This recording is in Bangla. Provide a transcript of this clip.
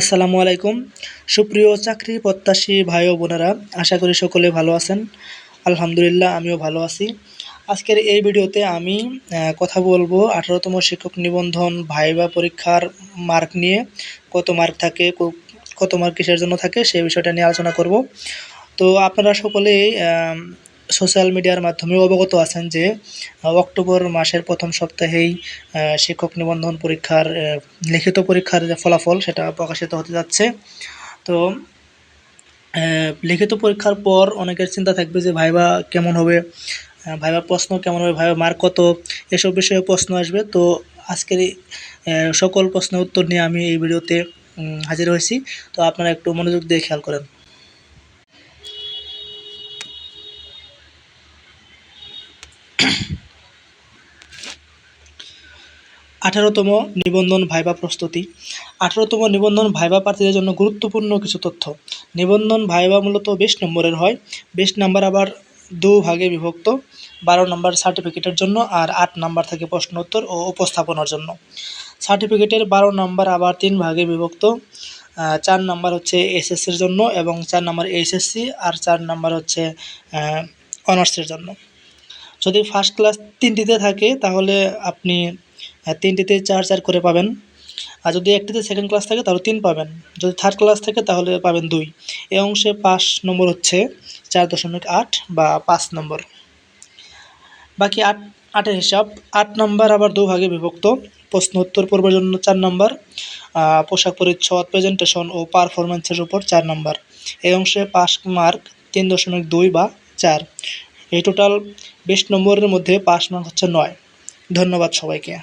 আসসালামু আলাইকুম। সুপ্রিয় চাকরি প্রত্যাশী ভাই ও বোনেরা, আশা করি সকলে ভালো আছেন। আলহামদুলিল্লাহ, আমিও ভালো আছি। আজকের এই ভিডিওতে আমি কথা বলব আঠারোতম শিক্ষক নিবন্ধন ভাইবা পরীক্ষার মার্ক নিয়ে, কত মার্ক থাকে কত মার্ক কিসের জন্য থাকে, সেই বিষয়টা নিয়ে আলোচনা করব। তো আপনারা সকলেই সোশ্যাল মিডিয়ার মাধ্যমে অবগত আছেন যে অক্টোবর মাসের প্রথম সপ্তাহেই শিক্ষক নিবন্ধন পরীক্ষার লিখিত পরীক্ষার যে ফলাফল সেটা প্রকাশিত হতে যাচ্ছে। তো লিখিত পরীক্ষার পর অনেকের চিন্তা থাকবে যে, ভাইবা কেমন হবে? ভাইবার প্রশ্ন কেমন হবে? ভাইবা মার্ক কত? এসব বিষয়ে প্রশ্ন আসবে। তো, আজকের সকল প্রশ্নের উত্তর নিয়ে আমি এই ভিডিওতে হাজির হয়েছি। তো আপনারা একটু মনোযোগ দিয়ে খেয়াল করেন। আঠারোতম নিবন্ধন ভাইবা প্রস্তুতি। আঠারোতম নিবন্ধন ভাইবা প্রার্থীদের জন্য গুরুত্বপূর্ণ কিছু তথ্য। নিবন্ধন ভাইবা মূলত বিশ নম্বরের হয়। বিশ নাম্বার আবার দু ভাগে বিভক্ত। বারো নম্বর সার্টিফিকেটের জন্য আর আট নাম্বার থাকে প্রশ্ন উত্তর ও উপস্থাপনার জন্য। সার্টিফিকেটের বারো নম্বর আবার তিন ভাগে বিভক্ত। চার নাম্বার হচ্ছে এসএসসির জন্য এবং চার নাম্বার এইচএসসি আর চার নাম্বার হচ্ছে অনার্সের জন্য। যদি ফার্স্ট ক্লাস তিনটিতে থাকে, তাহলে আপনি তিনটিতে চার চার করে পাবেন। আর যদি একটিতে সেকেন্ড ক্লাস থাকে, তাহলে তিন পাবেন। যদি থার্ড ক্লাস থাকে, তাহলে পাবেন দুই। এই অংশে পাঁচ নম্বর হচ্ছে চার দশমিক আট বা পাঁচ নম্বর। বাকি আট, আটের হিসাব, আট নম্বর আবার দু ভাগে বিভক্ত। প্রশ্ন উত্তর পূর্বের জন্য চার নম্বর পোশাক পরিচ্ছদ প্রেজেন্টেশন ও পারফরমেন্সের উপর চার নম্বর। এই অংশে পাস মার্ক তিন দশমিক দুই বা চার। এই টোটাল বিশ নম্বরের মধ্যে পাস মার্ক হচ্ছে নয়। ধন্যবাদ সবাইকে।